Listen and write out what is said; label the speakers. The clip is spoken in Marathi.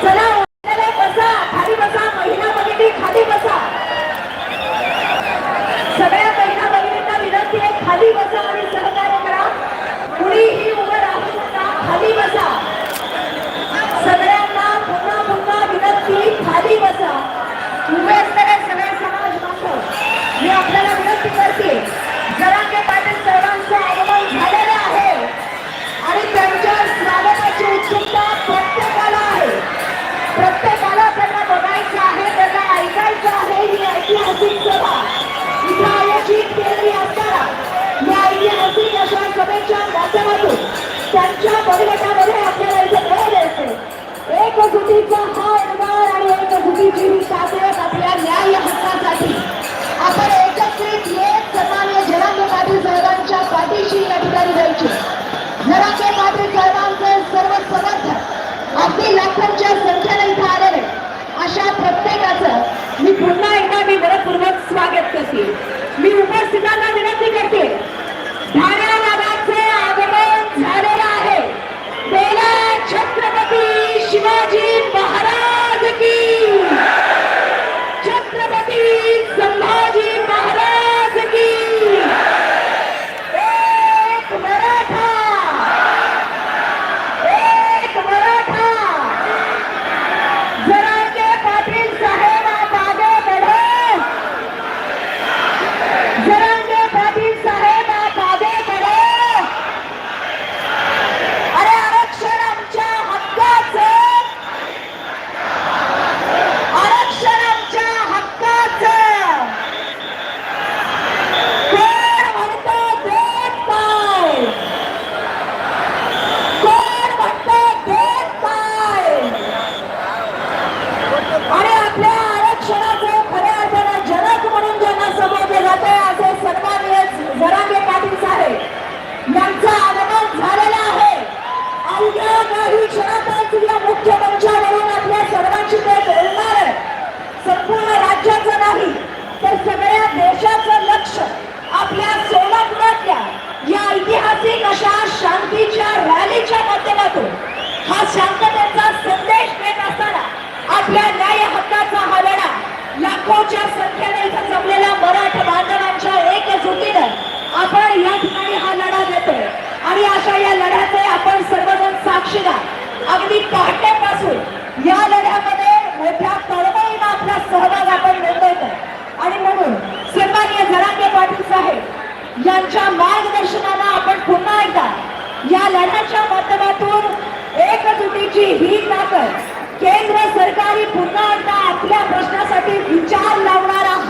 Speaker 1: ¡Salud! त्यांच्या बळीगटामध्ये आपल्याला इथे वेळ द्यायचे. एक गुटीचा हा उद्गार आणि एक गुटीची ही ताकद आपल्या न्याय हक्कासाठी. आपण एकत्रित येत सन्मान्य जरांगे पाटील साहेबांच्या पाठीशी या ठिकाणी जायची. जरांगे पाटील साहेबांचे सर्व समर्थक अगदी लाखांच्या संख्येने इथे आलेले. अशा प्रत्येकाचं मी पुन्हा एकदा मी मनपूर्वक स्वागत करते. मी उपस्थितांना मुख्य मंचावरून आपल्या सर्वांची भेट होणार आहे. संपूर्ण राज्याचं नाही तर सगळ्या देशाचं लक्ष आपल्या सोलापुरातल्या या ऐतिहासिक अशा शांतीच्या रॅलीच्या माध्यमातून. हा शांततेचा संदेश देत असताना सरांच्या मार्गदर्शनाला आपण पुन्हा एकदा या लढ्याच्या माध्यमातून एकजुटीची ही ताकद केंद्र सरकारी पुन्हा एकदा आपल्या प्रश्नासाठी विचार लावणार